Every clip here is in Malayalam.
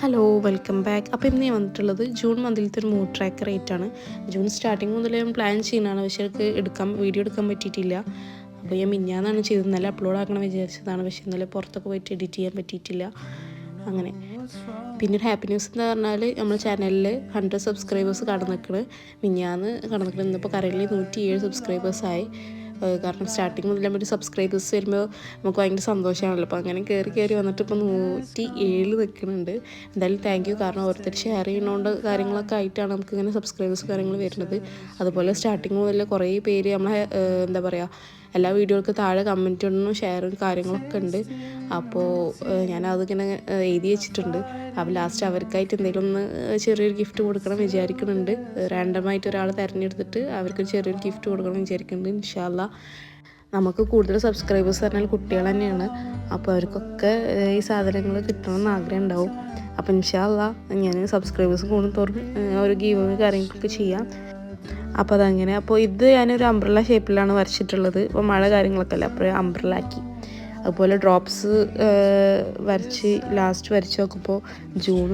ഹലോ വെൽക്കം ബാക്ക് അപ്പോൾ ഇന്ന് ഞാൻ വന്നിട്ടുള്ളത് ജൂൺ മന്തിലത്തെ ഒരു മൂഡ് ട്രാക്ക് റേറ്റ് ആണ്. ജൂൺ സ്റ്റാർട്ടിങ് മുതൽ ഞാൻ പ്ലാൻ ചെയ്യുന്നതാണ്. പക്ഷേ എനിക്ക് എടുക്കാൻ വീഡിയോ എടുക്കാൻ പറ്റിയിട്ടില്ല. അപ്പോൾ ഞാൻ മിന്നാന്നാണ് ചെയ്തത്. അപ്ലോഡ് ആക്കണം വിചാരിച്ചതാണ്. പക്ഷെ ഇന്നലെ പുറത്തൊക്കെ പോയിട്ട് എഡിറ്റ് ചെയ്യാൻ പറ്റിയിട്ടില്ല. അങ്ങനെ. പിന്നെ ഒരു ഹാപ്പി ന്യൂസ് എന്ന് പറഞ്ഞാൽ നമ്മുടെ ചാനലിൽ ഹൺഡ്രഡ് സബ്സ്ക്രൈബേഴ്സ് കടന്നു മിന്നാന്ന് കടന്നു ഇന്നിപ്പോൾ കറന്റ്ലി നൂറ്റി ഏഴ് സബ്സ്ക്രൈബേഴ്സായി കാരണം സ്റ്റാർട്ടിങ് മുതൽ നമ്മൾ സബ്സ്ക്രൈബേഴ്സ് വരുമ്പോൾ നമുക്ക് ഭയങ്കര സന്തോഷമാണല്ലോ. അപ്പോൾ അങ്ങനെ കയറി കയറി വന്നിട്ട് ഇപ്പോൾ നൂറ്റി ഏഴ് നിൽക്കുന്നുണ്ട് എന്തായാലും താങ്ക് യു കാരണം ഓരോരുത്തർ ഷെയർ ചെയ്യുന്നതുകൊണ്ട് കാര്യങ്ങളൊക്കെ ആയിട്ടാണ് നമുക്ക് ഇങ്ങനെ സബ്സ്ക്രൈബേഴ്സ് കാര്യങ്ങൾ വരുന്നത്. അതുപോലെ സ്റ്റാർട്ടിങ് മുതൽ കുറേ പേര് നമ്മളെ എന്താ പറയുക എല്ലാ വീഡിയോകൾക്ക് താഴെ കമന്റ് ഇടണം ഷെയറും കാര്യങ്ങളൊക്കെ ഉണ്ട്. അപ്പോൾ ഞാൻ അതിങ്ങനെ എഴുതി വെച്ചിട്ടുണ്ട്. അപ്പോൾ ലാസ്റ്റ് അവർക്കായിട്ട് എന്തെങ്കിലും ഒന്ന് ചെറിയൊരു ഗിഫ്റ്റ് കൊടുക്കണം വിചാരിക്കുന്നുണ്ട്. റാൻഡമായിട്ട് ഒരാൾ തിരഞ്ഞെടുത്തിട്ട് അവർക്ക് ചെറിയൊരു ഗിഫ്റ്റ് കൊടുക്കണം വിചാരിക്കുന്നുണ്ട് ഇൻഷാല്ല നമുക്ക് കൂടുതൽ സബ്സ്ക്രൈബേഴ്സ് പറഞ്ഞാൽ കുട്ടികൾ തന്നെയാണ്. അപ്പോൾ അവർക്കൊക്കെ ഈ സാധനങ്ങൾ കിട്ടണമെന്ന് ആഗ്രഹം ഉണ്ടാവും. അപ്പോൾ ഇൻഷാല്ല ഞാൻ സബ്സ്ക്രൈബേഴ്സ് കൂടും തോറും ഒരു ഗീവ് കാര്യങ്ങളൊക്കെ ചെയ്യാം. അപ്പോൾ അതങ്ങനെ. അപ്പോൾ ഇത് ഞാനൊരു അംബ്രല്ല ഷേപ്പിലാണ് വരച്ചിട്ടുള്ളത്. അപ്പോൾ മഴ കാര്യങ്ങളൊക്കെ അല്ല? അപ്പോൾ അംബ്രല്ല ആക്കി. അതുപോലെ ഡ്രോപ്സ് വരച്ച് ലാസ്റ്റ് വരച്ച് നോക്കുമ്പോൾ ജൂൺ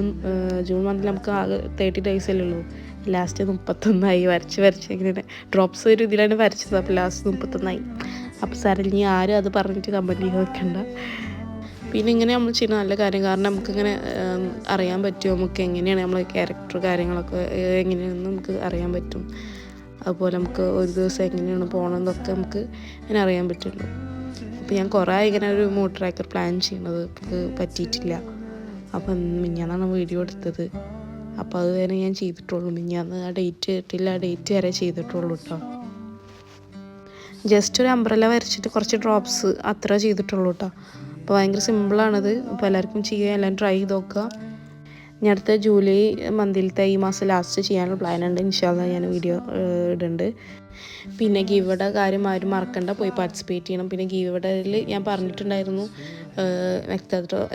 ജൂൺ മന്തിൽ നമുക്ക് ആകെ തേർട്ടി ഡേയ്സ് അല്ലേ ഉള്ളൂ. ലാസ്റ്റ് മുപ്പത്തൊന്നായി. വരച്ച് വരച്ച് ഇങ്ങനെ. ഡ്രോപ്സ് ഒരു ഇതിലാണ് വരച്ചത്. അപ്പോൾ ലാസ്റ്റ് മുപ്പത്തൊന്നായി. അപ്പോൾ സാറിൽ ഇനി ആരും അത് പറഞ്ഞിട്ട് കമ്പനി വെക്കണ്ട. പിന്നെ ഇങ്ങനെ നമ്മൾ ചെയ്യുന്ന നല്ല കാര്യം. കാരണം നമുക്കിങ്ങനെ അറിയാൻ പറ്റും. നമുക്ക് എങ്ങനെയാണ് നമ്മൾ ക്യാരക്ടർ കാര്യങ്ങളൊക്കെ എങ്ങനെയാണെന്ന് നമുക്ക് അറിയാൻ പറ്റും. അതുപോലെ നമുക്ക് ഒരു ദിവസം എങ്ങനെയാണ് പോകണമെന്നൊക്കെ നമുക്ക് അങ്ങനെ അറിയാൻ പറ്റുള്ളൂ. അപ്പോൾ ഞാൻ കുറേ ഇങ്ങനെ ഒരു മോട്ടർ ട്രാക്കർ പ്ലാൻ ചെയ്യണത് നമുക്ക് പറ്റിയിട്ടില്ല. അപ്പം മിഞ്ഞാന്നാണ് വീഡിയോ എടുത്തത്. അപ്പോൾ അത് വരെ ഞാൻ ചെയ്തിട്ടുള്ളൂ. മിഞ്ഞാന്ന് ആ ഡേറ്റ് കിട്ടില്ല ആ ഡേറ്റ് വരെ ചെയ്തിട്ടുള്ളൂ കേട്ടോ ജസ്റ്റ് ഒരു അംബ്രല വരച്ചിട്ട് കുറച്ച് ഡ്രോപ്സ് അത്ര ചെയ്തിട്ടുള്ളൂ കേട്ടോ അപ്പോൾ ഭയങ്കര സിമ്പിളാണത് അപ്പോൾ എല്ലാവർക്കും ചെയ്യാൻ എല്ലാവരും ട്രൈ ചെയ്ത് നോക്കുക. ഇനി അടുത്ത ജൂലൈ മന്തിലത്തെ ഈ മാസം ലാസ്റ്റ് ചെയ്യാനുള്ള പ്ലാൻ ഉണ്ട്. ഇൻഷാല്ല ഞാൻ വീഡിയോ ഇടുന്നുണ്ട്. പിന്നെ ഗീവയുടെ കാര്യം ആരും മറക്കണ്ട. പോയി പാർട്ടിസിപ്പേറ്റ് ചെയ്യണം. പിന്നെ ഗീവടയിൽ ഞാൻ പറഞ്ഞിട്ടുണ്ടായിരുന്നു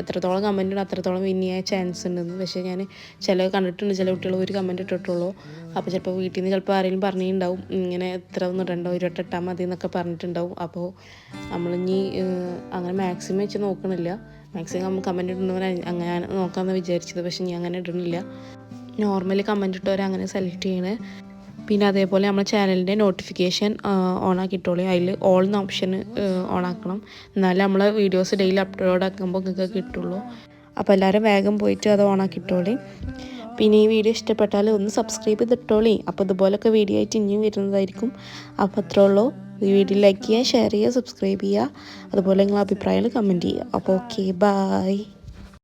എത്രത്തോളം കമന്റ് ഉണ്ട് അത്രത്തോളം വിൻ ചെയ്യാൻ ചാൻസ് ഉണ്ടെന്ന്. പക്ഷേ ഞാൻ ചില കണ്ടിട്ടുണ്ട്. ചില കുട്ടികൾ ഒരു കമന്റ് ഇട്ടിട്ടുള്ളൂ. അപ്പോൾ ചിലപ്പോൾ വീട്ടിൽ നിന്ന് ചിലപ്പോൾ ആരെങ്കിലും പറഞ്ഞിട്ടുണ്ടാവും ഇങ്ങനെ എത്ര ഒന്നും ഇടണ്ടോ ഇരുപട്ട് ഇട്ടാൽ മതി എന്നൊക്കെ പറഞ്ഞിട്ടുണ്ടാവും. അപ്പോൾ നമ്മളിനി അങ്ങനെ മാക്സിമം വെച്ച് നോക്കണില്ല. മാക്സിമം കമന്റ് ഇടുന്നവർ അങ്ങനെ നോക്കാമെന്ന് വിചാരിച്ചത് പക്ഷെ ഞാൻ അങ്ങനെ ഇടുന്നില്ല. നോർമലി കമന്റ് ഇട്ടവരെ അങ്ങനെ സെലക്ട് ചെയ്യണേ. പിന്നെ അതേപോലെ നമ്മുടെ ചാനലിന്റെ നോട്ടിഫിക്കേഷൻ ഓൺ ആക്കിയിട്ടോളി. അതിൽ ഓൾ എന്ന ഓപ്ഷൻ ഓൺ ആക്കണം. എന്നാലേ നമ്മൾ വീഡിയോസ് ഡെയിലി അപ്ലോഡ് ആക്കുമ്പോൾ നിങ്ങൾക്ക് കിട്ടുള്ളൂ. അപ്പോൾ എല്ലാവരും വേഗം പോയിട്ട് അത് ഓൺ ആക്കിയിട്ടോളി. പിന്നെ ഈ വീഡിയോ ഇഷ്ടപ്പെട്ടാൽ ഒന്ന് സബ്സ്ക്രൈബ് ചെയ്തിട്ടോളി. അപ്പോൾ ഇതുപോലൊക്കെ വീഡിയോ ആയിട്ട് ഇനിയും വരുന്നതായിരിക്കും. അപ്പോൾ അത്രേ ഉള്ളൂ. വീഡിയോ ലൈക്ക് ചെയ്യുക ഷെയർ ചെയ്യുക സബ്സ്ക്രൈബ് ചെയ്യുക. അതുപോലെ നിങ്ങളുടെ അഭിപ്രായങ്ങൾ കമന്റ് ചെയ്യുക. അപ്പോൾ ഓക്കെ ബായ്